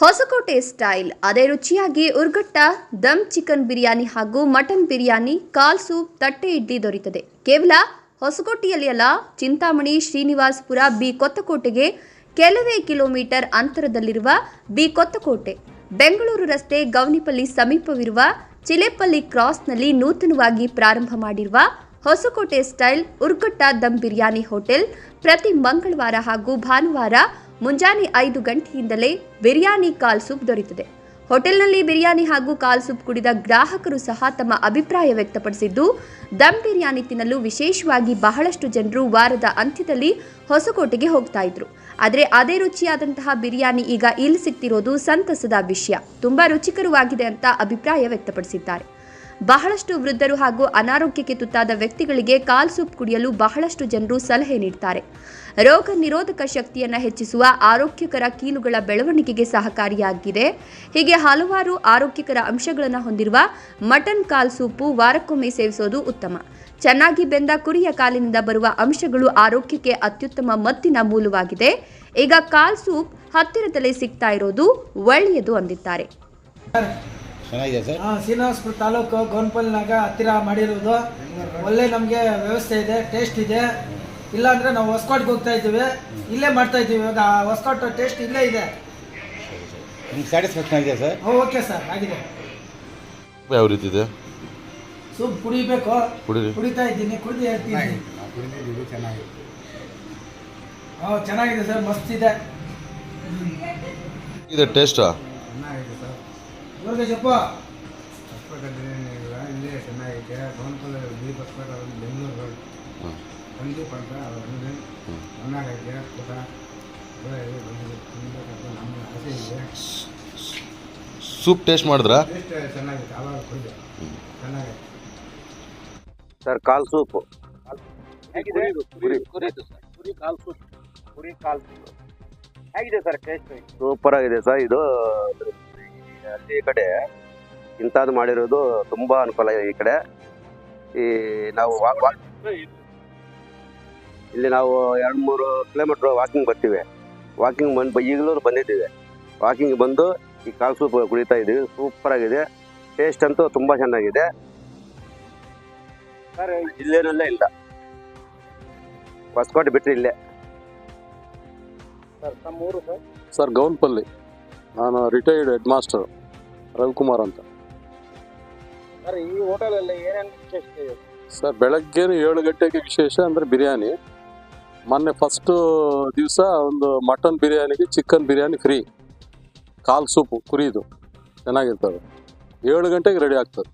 Hosakote style, ಅದೇ ರುಚಿಯಾಗಿ ಉರ್ಗಟ್ಟ ದಮ್ chicken biryani ಹಾಗೂ ಮಟನ್ ಬಿರಿಯಾನಿ, ಕಾಲ್ ಸೂಪ್, ತಟ್ಟೆ ಇಡ್ಲಿ ದೊರೆಯುತ್ತದೆ. ಕೇವಲ ಹೊಸಕೋಟೆಯಲ್ಲಿ ಅಲ್ಲ, ಚಿಂತಾಮಣಿ, ಶ್ರೀನಿವಾಸಪುರ, ಬಿ ಕೊತ್ತಕೋಟೆಗೆ ಕೆಲವೇ ಕಿಲೋಮೀಟರ್ ಅಂತರದಲ್ಲಿರುವ ಬಿ ಕೊತ್ತಕೋಟೆ. ಬೆಂಗಳೂರು ರಸ್ತೆ ಗೌನಿಪಲ್ಲಿ ಸಮೀಪವಿರುವ ಚಿಲೆಪಲ್ಲಿ ಕ್ರಾಸ್ನಲ್ಲಿ ನೂತನವಾಗಿ ಪ್ರಾರಂಭ ಮಾಡಿರುವ ಹೊಸಕೋಟೆ ಸ್ಟೈಲ್ ಉರ್ಗಟ್ಟ ದಮ್ ಬಿರಿಯಾನಿ ಹೋಟೆಲ್ ಪ್ರತಿ ಮಂಗಳವಾರ ಹಾಗೂ ಭಾನುವಾರ ಮುಂಜಾನೆ ಐದು ಗಂಟೆಯಿಂದಲೇ ಬಿರಿಯಾನಿ ಕಾಲ್ ಸೂಪ್ ದೊರೆಯುತ್ತದೆ. ಹೋಟೆಲ್ನಲ್ಲಿ ಬಿರಿಯಾನಿ ಹಾಗೂ ಕಾಲ್ ಸೂಪ್ ಕುಡಿದ ಗ್ರಾಹಕರು ಸಹ ತಮ್ಮ ಅಭಿಪ್ರಾಯ ವ್ಯಕ್ತಪಡಿಸಿದ್ದು, ದಮ್ ಬಿರಿಯಾನಿ ತಿನ್ನಲು ವಿಶೇಷವಾಗಿ ಬಹಳಷ್ಟು ಜನರು ವಾರದ ಅಂತ್ಯದಲ್ಲಿ ಹೊಸಕೋಟೆಗೆ ಹೋಗ್ತಾ ಇದ್ರು. ಆದರೆ ಅದೇ ರುಚಿಯಾದಂತಹ ಬಿರಿಯಾನಿ ಈಗ ಇಲ್ಲಿ ಸಿಗ್ತಿರೋದು ಸಂತಸದ ವಿಷಯ. ತುಂಬಾ ರುಚಿಕರವಾಗಿದೆ ಅಂತ ಅಭಿಪ್ರಾಯ ವ್ಯಕ್ತಪಡಿಸಿದ್ದಾರೆ. ಬಹಳಷ್ಟು ವೃದ್ಧರು ಹಾಗೂ ಅನಾರೋಗ್ಯಕ್ಕೆ ತುತ್ತಾದ ವ್ಯಕ್ತಿಗಳಿಗೆ ಕಾಲ್ ಸೂಪ್ ಕುಡಿಯಲು ಬಹಳಷ್ಟು ಜನರು ಸಲಹೆ ನೀಡುತ್ತಾರೆ ರೋಗ ನಿರೋಧಕ ಶಕ್ತಿಯನ್ನು ಹೆಚ್ಚಿಸುವ ಆರೋಗ್ಯಕರ ಕೀಲುಗಳ ಬೆಳವಣಿಗೆಗೆ ಸಹಕಾರಿಯಾಗಿದೆ. ಹೀಗೆ ಹಲವಾರು ಆರೋಗ್ಯಕರ ಅಂಶಗಳನ್ನು ಹೊಂದಿರುವ ಮಟನ್ ಕಾಲ್ ಸೂಪು ವಾರಕ್ಕೊಮ್ಮೆ ಸೇವಿಸೋದು ಉತ್ತಮ. ಚೆನ್ನಾಗಿ ಬೆಂದ ಕುರಿಯ ಕಾಲಿನಿಂದ ಬರುವ ಅಂಶಗಳು ಆರೋಗ್ಯಕ್ಕೆ ಅತ್ಯುತ್ತಮ ಮತ್ತಿನ ಮೂಲವಾಗಿದೆ. ಈಗ ಕಾಲ್ ಸೂಪ್ ಹತ್ತಿರದಲ್ಲೇ ಸಿಗ್ತಾ ಇರೋದು ಒಳ್ಳೆಯದು ಅಂದಿದ್ದಾರೆ. ಚೆನ್ನಾಗಿದೆ ಸರ್. ಹಾಂ ಶ್ರೀನಿವಾಸಪುರ ತಾಲೂಕು ಗೋನ್ಪಲ್ನಾಗ ಹತ್ತಿರ ಮಾಡಿರೋದು. ಒಳ್ಳೆ ನಮಗೆ ವ್ಯವಸ್ಥೆ ಇದೆ ಟೇಸ್ಟ್ ಇದೆ. ಇಲ್ಲಾಂದರೆ ನಾವು ಹೊಸ್ಕೋಟ್ಗೆ ಹೋಗ್ತಾ ಇದ್ದೀವಿ. ಇಲ್ಲೇ ಮಾಡ್ತಾ ಇದ್ದೀವಿ. ಇವಾಗ ಹೊಸ್ಕೋಟ್ ಟೇಸ್ಟ್ ಇಲ್ಲೇ ಇದೆ. ನಿಮ್ಗೆ ಸ್ಯಾಟಿಸ್ಫ್ಯಾಕ್ಷನ್ ಆಗಿದೆ ಸರ್? ಓಕೆ ಸರ್ ಆಗಿದೆ. ಯಾವ ರೀತಿ ಇದೆ? ಸೂಪ್ ಕುಡಿಬೇಕು. ಕುಡೀರಿ. ಕುಡಿತಾ ಇದ್ದೀನಿ. ಕುಡಿದು ಹೇಳ್ತೀನಿ. ಹಾಂ ಚೆನ್ನಾಗಿದೆ. ಸರ್ ಮಸ್ತ್ ಇದೆ. ಇದೆ ಟೇಸ್ಟಾ ವೆಂಕಟೇಶಪ್ಪ ಹಾಸ್ಪಿಟಲ್ ಇಲ್ಲೇ ಚೆನ್ನಾಗೈತೆ ಬಂತಲ್ಲಿ ಬಿ ಹಾಸ್ಪಿಟಲ್ ಅದನ್ನು ಬೆಂಗಳೂರು ಬಂದು ಕೂಡ ಸೂಪ್ ಟೇಸ್ಟ್ ಮಾಡಿದ್ರಾ? ಟೇಸ್ಟ್ ಚೆನ್ನಾಗಿತ್ತು ಆವಾಗ ಕೊಡಿದೆ. ಚೆನ್ನಾಗೈತೆ. ಸರ್ ಕಾಲ್ ಸೂಪ್. ಹೇಗಿದೆ? ಕುರಿ ಕುರಿದು ಸರ್. ಕುರಿ ಸೂಪ್. ಕುರಿ ಕಾಲ್ ಸೂಪ್. ಹೇಗಿದೆ ಸರ್ ಟೇಸ್ಟ್? ಸೂಪರ್ ಆಗಿದೆ ಸರ್ ಇದು. ಅಲ್ಲಿ ಈ ಕಡೆ ಇಂಥದ್ದು ಮಾಡಿರೋದು ತುಂಬಾ ಅನುಕೂಲ ಇದೆ ಈ ಕಡೆ. ಈ ನಾವು ವಾ- ವಾ- ಇಲ್ಲಿ ನಾವು ಎರಡು ಮೂರು ಕಿಲೋಮೀಟ್ರ್ ವಾಕಿಂಗ್ ಬರ್ತೀವಿ. ವಾಕಿಂಗ್ ಬಂದು ಈಗಲೂ ಬಂದಿದ್ದೀವಿ. ವಾಕಿಂಗ್ ಬಂದು ಈ ಕಾಲ್ ಸೂಪ್ ಕುಡಿತಾ ಇದ್ದೀವಿ. ಸೂಪರ್ ಆಗಿದೆ. ಟೇಸ್ಟ್ ಅಂತೂ ತುಂಬಾ ಚೆನ್ನಾಗಿದೆ. ಸರ್ ಜಿಲ್ಲೆನಲ್ಲೇ ಇಲ್ಲ. ಹೊಸಕೋಟೆ ಬಿಟ್ಟರೆ ಇಲ್ಲೇ. ಸರ್ ತಮ್ಮ ಊರು ಸರ್? ಸರ್ ಗೌನ್ಪಲ್ಲಿ. ನಾನು ರಿಟೈರ್ಡ್ ಹೆಡ್ ಮಾಸ್ಟರ್ ರವಿಕುಮಾರ್ ಅಂತ. ಸರ್ ಈ ಹೋಟೆಲಲ್ಲಿ ಏನೇನು ವಿಶೇಷತೆ ಇದೆ? ಸರ್ ಬೆಳಗ್ಗೆ ಏಳು ಗಂಟೆಗೆ ವಿಶೇಷ ಅಂದರೆ ಬಿರಿಯಾನಿ. ಮೊನ್ನೆ ಫಸ್ಟು ದಿವಸ ಒಂದು ಮಟನ್ ಬಿರಿಯಾನಿಗೆ ಚಿಕನ್ ಬಿರಿಯಾನಿ ಫ್ರೀ ಕಾಲು ಸೂಪು ಕುರಿದು ಚೆನ್ನಾಗಿರ್ತದೆ. ಏಳು ಗಂಟೆಗೆ ರೆಡಿ ಆಗ್ತದೆ.